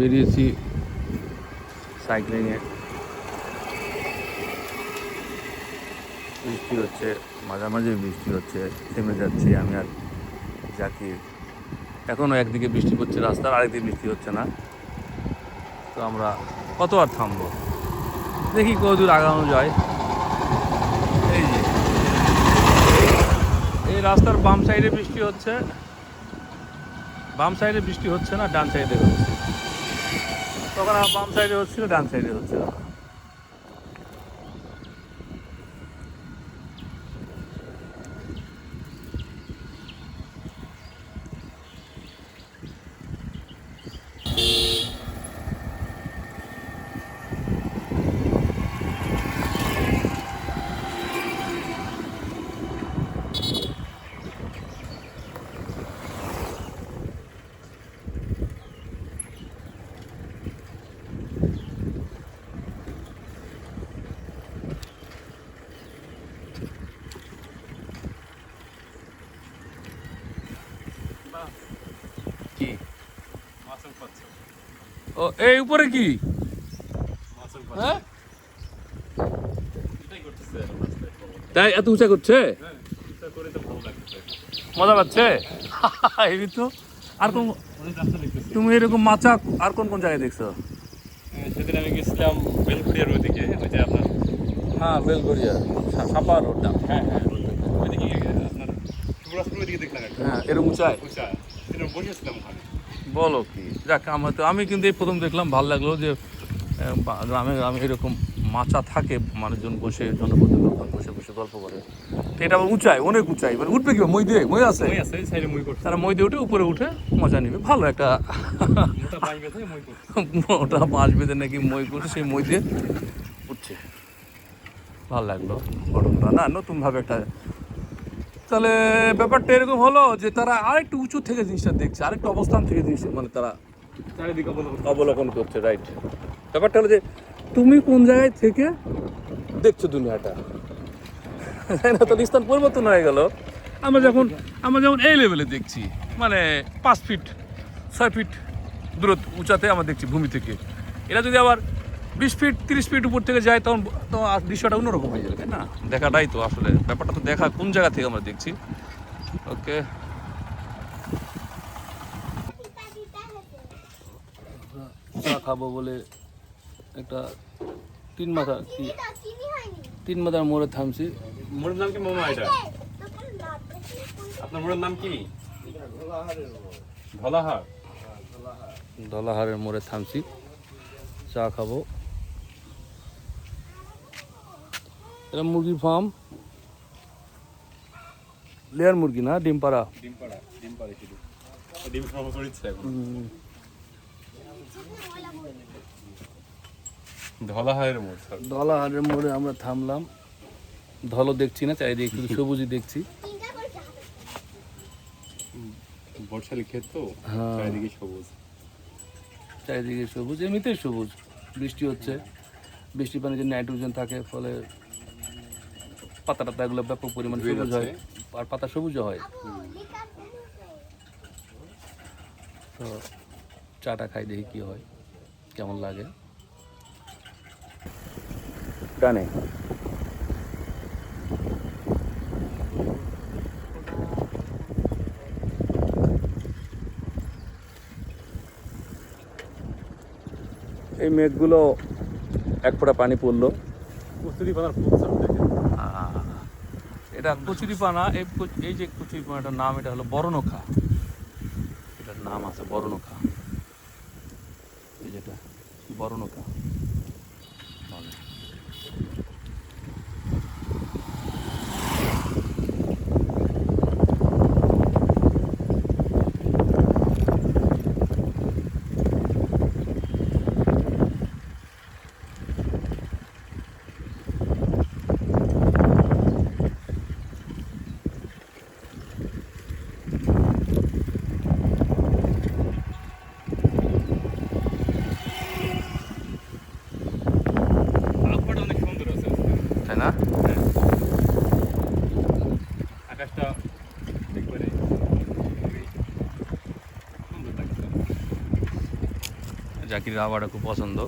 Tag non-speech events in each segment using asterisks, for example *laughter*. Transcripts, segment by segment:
বেরিয়েছি। সাইক্লিংয়ে। বৃষ্টি হচ্ছে, মাঝামাঝি বৃষ্টি হচ্ছে, থেমে যাচ্ছি আমি আর জাকির এখনও একদিকে বৃষ্টি পড়ছে রাস্তার আরেকদিকে বৃষ্টি হচ্ছে না। তো আমরা কত আর থামবো? দেখি কতদূর আগানো যায়। এই যে। এই রাস্তার বাম সাইডে বৃষ্টি হচ্ছে। বাম সাইডে বৃষ্টি হচ্ছে না, ডান সাইডে হচ্ছে। তখন বাম সাইডে হচ্ছিল ডান সাইডে হচ্ছিল। কি মাছের পাচ্ছে ও এই উপরে কি? হ্যাঁ? তাই এত উঁচা করছে? মজা পাচ্ছে? *laughs* এই তো আর কোন তুমি এরকম মাচা আর কোন কোন জায়গায় দেখছ? সেদিন আমি গেছিলাম বেলকুড়িয়ার ওইদিকে ওই যে আপনার হ্যাঁ বেলগড়িয়া সাপা রোডটা। হ্যাঁ হ্যাঁ ওইদিকে আপনার যুবরাজপুর ওইদিকে দেখলাম হ্যাঁ এরকম উঁচায়। উঁচা সেটা বসেছিলাম ওখানে। বলো কি? যাক আমার তো আমি কিন্তু এই প্রথম দেখলাম ভালো লাগল যে গ্রামে গ্রামে এরকম মাচা থাকে মানুষজন বসে জনপদ বসে বসে গল্প করে। তো এটা আবার উঁচায় অনেক উঁচাই মানে উঠবে কি মই দিয়ে মই আছে? করছে। তারা মই দিয়ে উঠে উপরে উঠে মজা নিবে। ভালো একটা করছে। ওটা বাঁশ বেঁধে নাকি মই করে সেই মই দিয়ে উঠছে। ভালো লাগল। ঘটনাটা না নতুনভাবে একটা তাহলে ব্যাপারটা এরকম হলো যে তারা আরেকটু উঁচু থেকে জিনিসটা দেখছে আরেকটু অবস্থান থেকে জিনিস মানে তারা চারিদিকে অবলোকন করছে। রাইট ব্যাপারটা হলো যে তুমি কোন জায়গায় থেকে দেখছ দুনিয়াটা? তাই না? তো স্থান পরিবর্তন হয়ে গেল। আমরা যখন আমরা যেমন এই লেভেলে দেখছি মানে পাঁচ ফিট ছয় ফিট দূরত্ব উঁচাতে আমরা দেখছি ভূমি থেকে। এটা যদি আবার বিশ ফিট তিরিশ ফিট উপর থেকে যায় তখন তো আর দৃশ্যটা অন্যরকম হয়ে যাবে তাই না? দেখাটাই তো আসলে ব্যাপারটা তো দেখা কোন জায়গা থেকে আমরা দেখছি। ওকে। চা খাব বলে একটা তিন মাথা কি? তিন মাথার মোড়ে থামছি। মোড়ের নাম কি মামা এটা? আপনার মোড়ের নাম কি? ধলাহার। ধলাহারের মোড়ে থামছি। চা খাব। এটা মুরগির ফার্ম লেয়ার মুরগি না ডিম পাড়া। ডিম পাড়া ডিম পাড়া শুধু। ডিম খাওয়া করেছে এখন। ধলাহারের মোড় আমরা থামলাম। ধলো দেখছি না চারিদিকে শুধু *laughs* সবুজই দেখছি। বর্ষালি ক্ষেত তো হ্যাঁ। চারিদিকে সবুজ। চারিদিকে সবুজ এমনিতেই সবুজ। বৃষ্টি হচ্ছে। বৃষ্টির পানি যে নাইট্রোজেন থাকে ফলে পাতা টাতা এগুলো ব্যাপক পরিমাণ সবুজ হয় আর পাতা সবুজ হয়। তো চাটা খাই দেখি কি হয় কেমন লাগে। ডানে এই মেঘগুলো এক ফোঁটা পানি পড়ল। কস্তুরি পানার ফুল এটা কচুরিপানা, এই এই যে কচুরিপানাটার নাম, এটা হলো বরণখা এটার নাম আছে বরণখা এই যেটা বরনখা। জাকির আবহাওয়াটা খুব পছন্দ।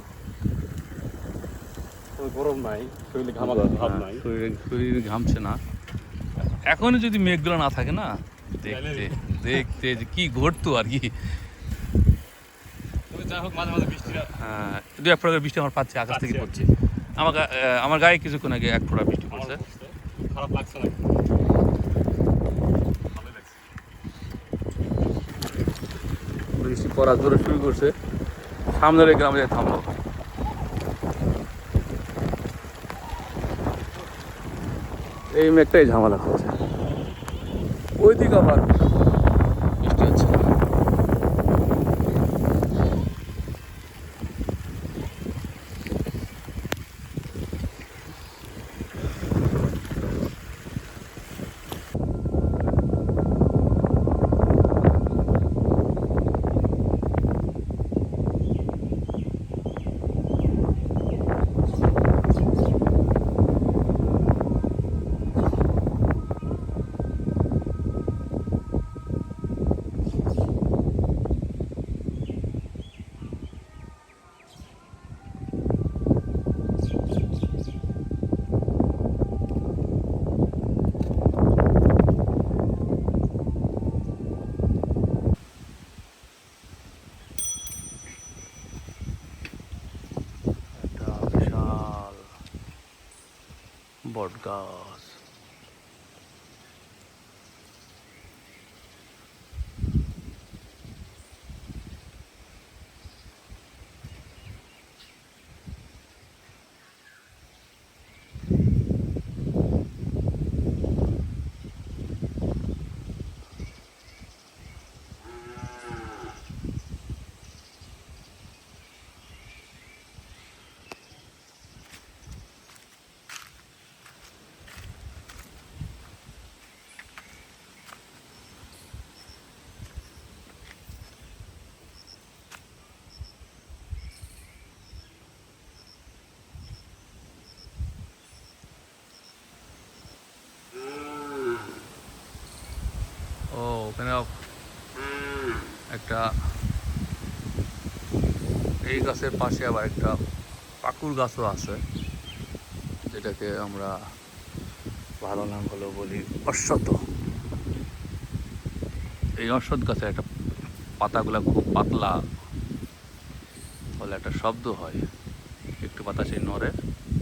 গরম নাই শরীরে ঘামা ভাব হ্যাঁ, নাই। শরীরে শরীর ঘামছে না। এখনই যদি মেঘগুলো না থাকে না দেখতে দেখতে যে কি ঘটতো আর কি। তবে যাই হোক মাঝে মাঝে বৃষ্টিটা হ্যাঁ দু এক ফোঁটা বৃষ্টি আমার পাচ্ছে আকাশ থেকে পড়ছে। আমার গা- আমার গায়ে কিছুক্ষণ আগে এক ফোঁটা বৃষ্টি পড়ছে। খারাপ লাগছে না। বৃষ্টি পড়া জোরে শুরু করছে। সামনের এই গ্রামে থামলো এই মেঘটাই ঝামেলা করছে। ওইদিকে আবার বৃষ্টি হচ্ছে একটা বিশাল বট গাছ একটা এই গাছের পাশে আবার একটা পাকুর গাছও আছে, যেটাকে আমরা ভালো নাম হলো বলি অশ্বত এই অশ্বত গাছের একটা পাতাগুলো খুব পাতলা ফলে একটা শব্দ হয়। একটু বাতাসে নড়ে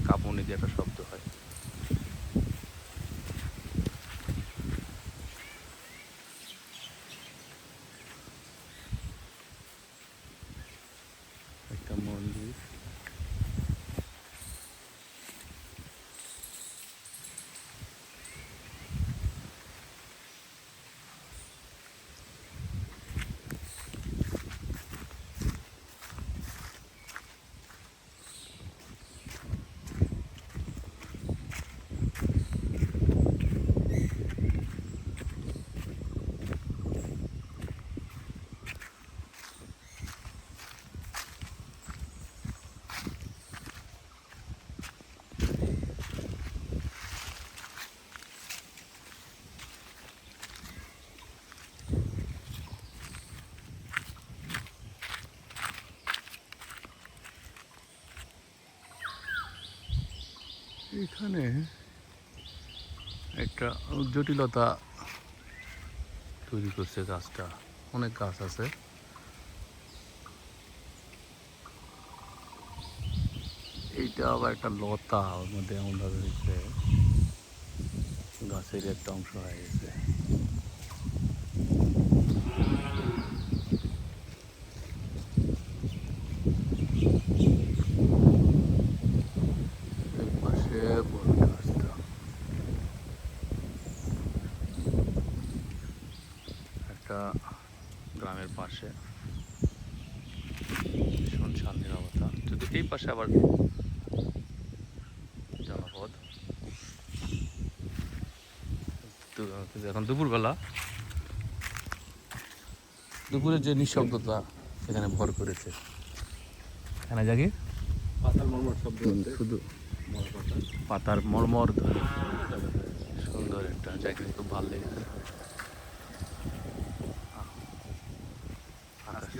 কাঁপুনি দিয়ে একটা শব্দ হয় একটা মন্দির এখানে একটা জটিলতা তৈরি করছে গাছটা। অনেক গাছ আছে। এইটা আবার একটা লতা, ওর মধ্যে এমনভাবে হয়েছে। গাছের একটা অংশ হয়ে গেছে এই পাশে বড় গাছটা একটা গ্রামের পাশে শুনশান নিরবতা যদি এই পাশে আবার জনপদ। এখন দুপুরবেলা। দুপুরের যে নিঃশব্দতা এখানে ভর করেছে। এখানে জাগি। পাতার মর্মর শব্দ শুধু। পাতার মর্মর। ধরে সুন্দর একটা জায়গা খুব ভালো লেগেছে আকাশ আজকে তো সবচেয়ে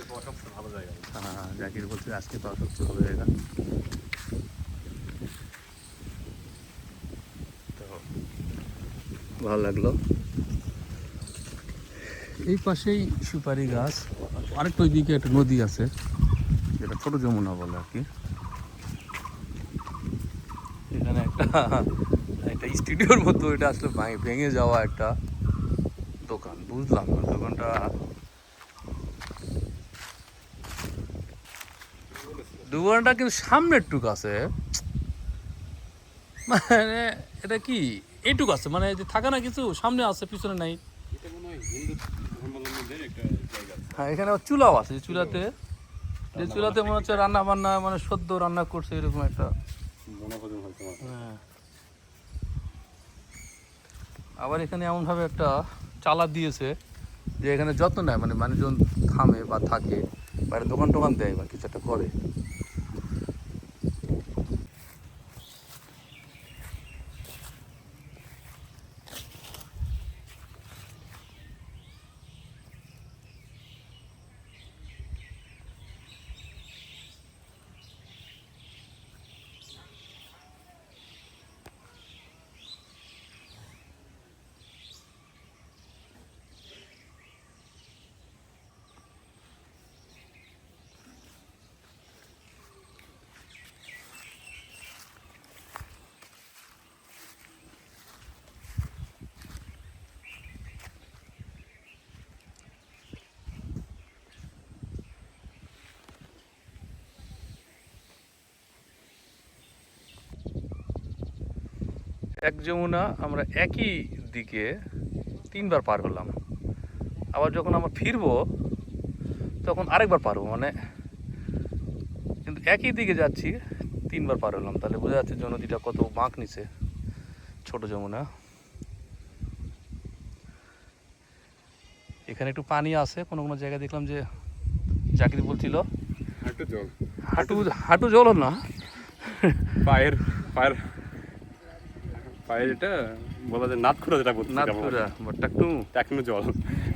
ভালো জায়গা হ্যাঁ জাকির বলছে আজকে পাওয়া সবচেয়ে ভালো জায়গা তো ভালো লাগল। এই পাশেই সুপারি গাছ, আরেকটা ওইদিকে একটা নদী আছে, যেটা ছোট যমুনা বলে আর কি। এখানে একটা একটা স্টুডিওর মতো, এটা আসলে ভেঙে যাওয়া একটা দোকান, বুঝলাম দোকানটা দোকানটা কিন্তু সামনের টুক আছে। মানে এটা কি? এইটুক আছে মানে যে থাকে না কিছু সামনে আছে পিছনে নাই। হয় এখানে চুলাও আছে চুলাতে যে চুলাতে মনে হচ্ছে রান্না বান্না মানে সদ্য রান্না করছে এরকম একটা। হ্যাঁ। আবার এখানে এমনভাবে একটা চালা দিয়েছে যে এখানে যত্ন নেয় মানে মানুষজন থামে বা থাকে বাইরে দোকান টোকান দেয় বা কিছু একটা করে। এক যমুনা আমরা একই দিকে তিনবার পার হলাম। আবার যখন আমরা ফিরবো তখন আরেকবার পারব মানে কিন্তু একই দিকে যাচ্ছি তিনবার পার হলাম। তাহলে বোঝা যাচ্ছে যে নদীটা কত বাঁক নিছে ছোট যমুনা। এখানে একটু পানি আছে কোনো কোনো জায়গায় দেখলাম যে চাকরি বলছিল হাঁটু জল। হাঁটু হাঁটু জল না। পায়ের পায়ের পায়ের এটা বলা যায় নাথ খুঁড়া যেটা বলতে নাথপুরা বাট একটু টাকনো জল।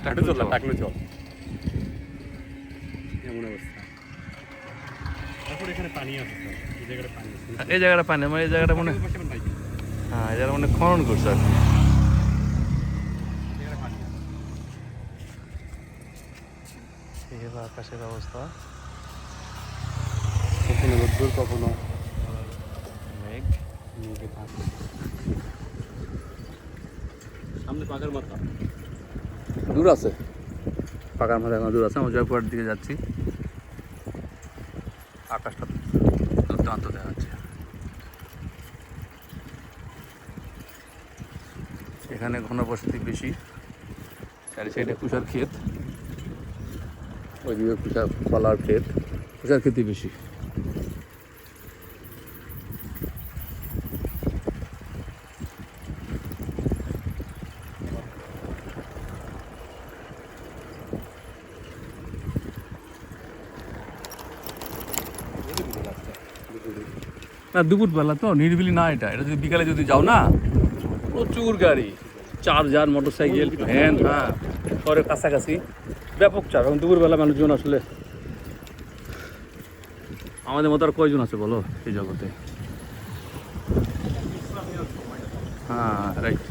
টাকনো জল টাকনো জল। এমন অবস্থা? তারপর এখানে পানি আছে এই জায়গাটা পানি আছে। এই জায়গাটা পানি মানে এই জায়গাটা মনে। হ্যাঁ এই জায়গাটা মনে খনন করছে আর আকাশের অবস্থা। কখনো রোদ্দুর কখনো মেঘ মেঘে থাকে সামনে পাকার মাথা দূর আছে। পাকার মাথায় এখন দূর আছে আমরা জয়পুরের দিকে যাচ্ছি। আকাশটা দুর্দান্ত দেখা যাচ্ছে এখানে ঘনবসতি বেশি চারি সাইডে কুষার ক্ষেত। ওইদিকে কুষার কলার ক্ষেত। কুষার ক্ষেতই বেশি। না দুপুরবেলা তো, নিরিবিলি না এটা। এটা যদি বিকালে যদি যাও না, প্রচুর গাড়ি চার চার্জার মোটর সাইকেল ভ্যান হ্যাঁ শহরের কাছাকাছি। ব্যাপক চার এখন দুপুরবেলা মানুষজন আসলে, আমাদের মতো আর কয়জন আছে বলো এই জগতে? হ্যাঁ রাইট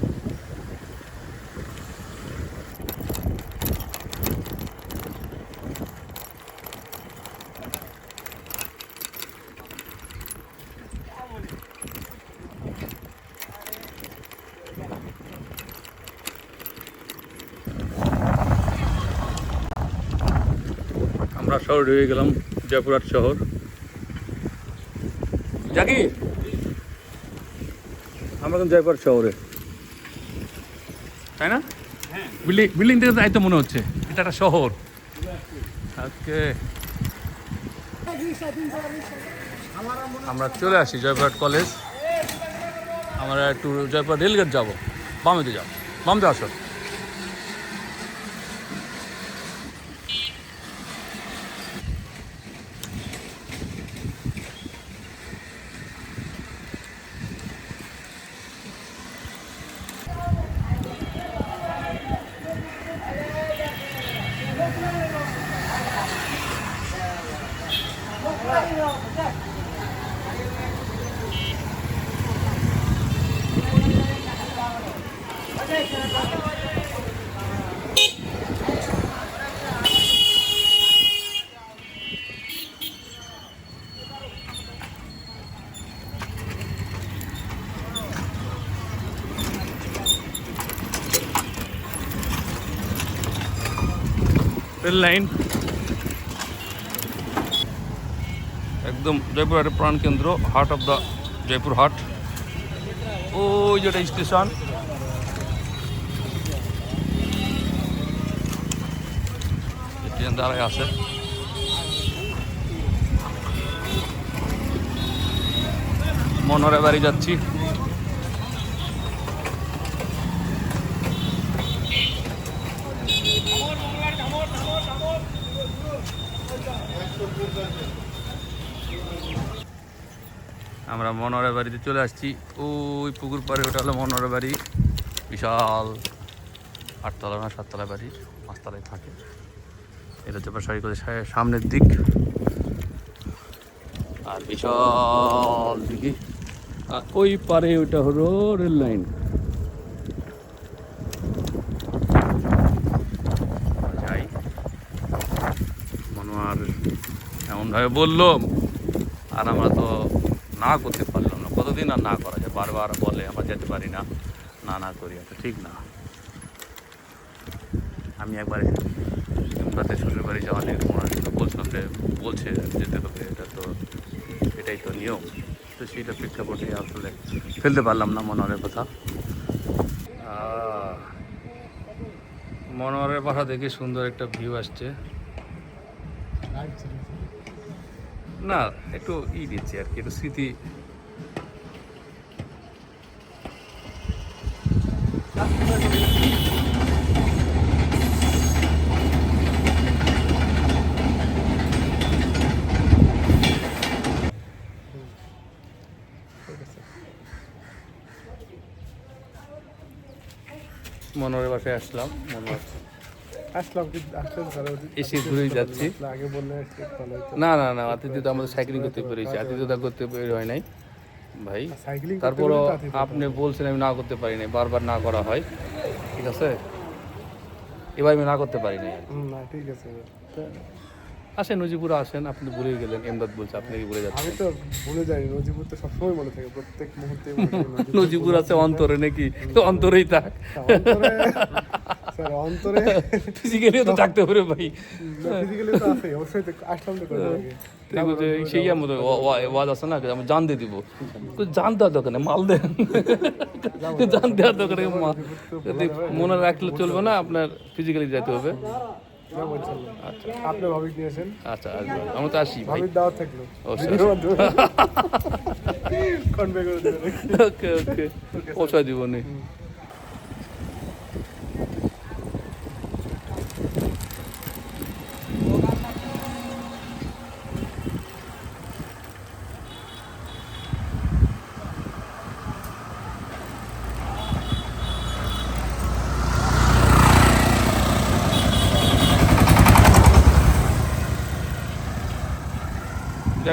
আমরা শহর ঢুকে গেলাম জয়পুরহাট শহর। জাকি আমরা এখন জয়পুরহাট শহরে। তাই না? বিল্ডিং বিল্ডিং থেকে তাই তো মনে হচ্ছে এটা একটা শহর। আজকে আমরা চলে আসি জয়পুরহাট কলেজ। আমরা একটু জয়পুরহাট রেলগেট যাব। বামেতে যাও বামতে আসো। Rail line. একদম জয়পুর হাটের প্রাণ কেন্দ্র হার্ট অফ দ্য জয়পুর হাট ওই যেটা স্টেশন ট্রেন দাঁড়ায় আছে। মনোরে বাড়ি যাচ্ছি। আমরা মনোহরের বাড়িতে চলে আসছি। ওই পুকুর পাড়ে ওটা হলো মনোহরের বাড়ি। বিশাল আটতলা না সাততলা বাড়ি, পাঁচতলায় থাকে। এটা হচ্ছে সারি করে সামনের দিক। আর বিশাল দিকে। ওই পারে ওটা হলো রেল লাইন যাই মনোয়ার এমনভাবে বলল আর আমরা তো না করতে পারলাম না। কতদিন আর না করা যায়? বারবার বলে, আমরা যেতে পারি না। না না করি, এটা ঠিক না। আমি একবার রাতে শ্বশুর বাড়ি যাওয়া নিয়ে ওনার সাথে বলছিলাম যে বলছে, যেতে হবে, এটা তো, এটাই তো নিয়ম। তো সেইটা প্রেক্ষাপটে আসলে ফেলতে পারলাম না মনোহরের কথা। মনোহরের বাসা দেখে সুন্দর একটা ভিউ আসছে। না একটু ই দিচ্ছে আর কি একটু স্মৃতি। মনোহরের বাসায় আসলাম মনোহর আসলাম কিন্তু আসলাম স্যার এসে যাচ্ছি। না না না আতিথ্যতা আমাদের সাইক্লিং করতে পেরেছি আতিথ্যতা করতে বের হয় নাই। ভাই তারপরও আপনি বলছেন আমি না করতে পারি নাই বারবার না করা হয়। ঠিক আছে? এবার আমি না করতে পারি না ঠিক আছে। আসেন নজিপুরে আসেন আপনি ভুলে গেলেন এমদাদ বলছে আপনি কি ভুলে যাচ্ছেন? আমি তো ভুলে যাই নজিপুর তো সবসময় মনে থাকে প্রত্যেক মুহূর্তে *laughs* নজিপুর। আছে অন্তরে নাকি? অন্তরেই থাক। স্যার অন্তরে ফিজিক্যালিও তো থাকতে পারে ভাই। ফিজিক্যালি তো আছে অবশ্যই আসলাম তো করে লাগে ঠিক আছে সেই ওয়াজ আছে না আমি জান দিয়ে দিব। কই জান দেওয়ার দোকানে মাল দেন জান দেওয়ার দোকানে মনে রাখলে চলবে না আপনার ফিজিক্যালি যেতে হবে। আপনি ভাবিক নিয়েছেন আচ্ছা আমরা তো আসি দাওয়াত থাকল। *laughs* *laughs* ওকে ওকে। দিব নি।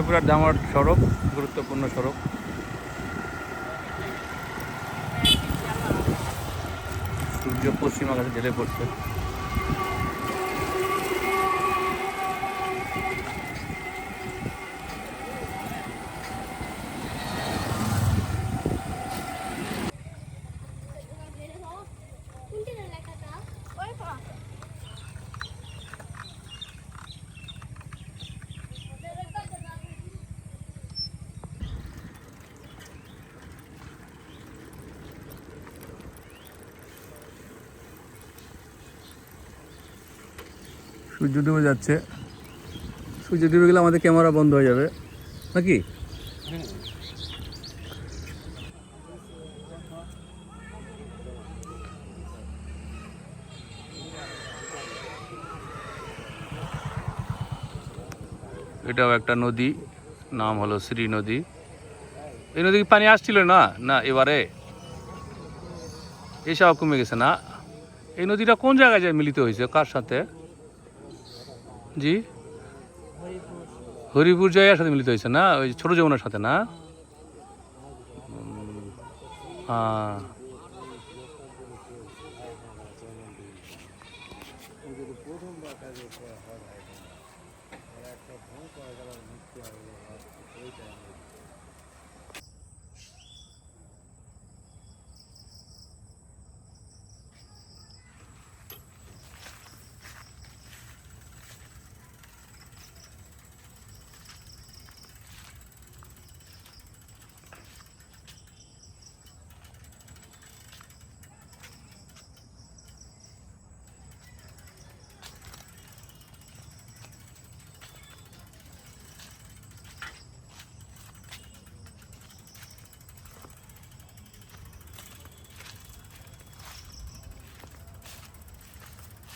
জয়পুরহাট জামার সড়ক গুরুত্বপূর্ণ সড়ক। সূর্য পশ্চিম আকাশে ঢেলে পড়ছে কোনটা লেখাটা ওই পা সূর্য ডুবে যাচ্ছে। সূর্য ডুবে গেলে আমাদের ক্যামেরা বন্ধ হয়ে যাবে। নাকি? এটাও একটা নদী। নাম হলো শ্রী নদী। এই নদী পানি আসছিল না? না, এবারে। এসব কমে গেছে না। এই নদীটা কোন জায়গায় যায় মিলিত হয়েছে? কার সাথে? জি? হরিপুর জয়ার সাথে মিলিত হয়েছে না? ওই ছোট যমুনার সাথে না? হ্যাঁ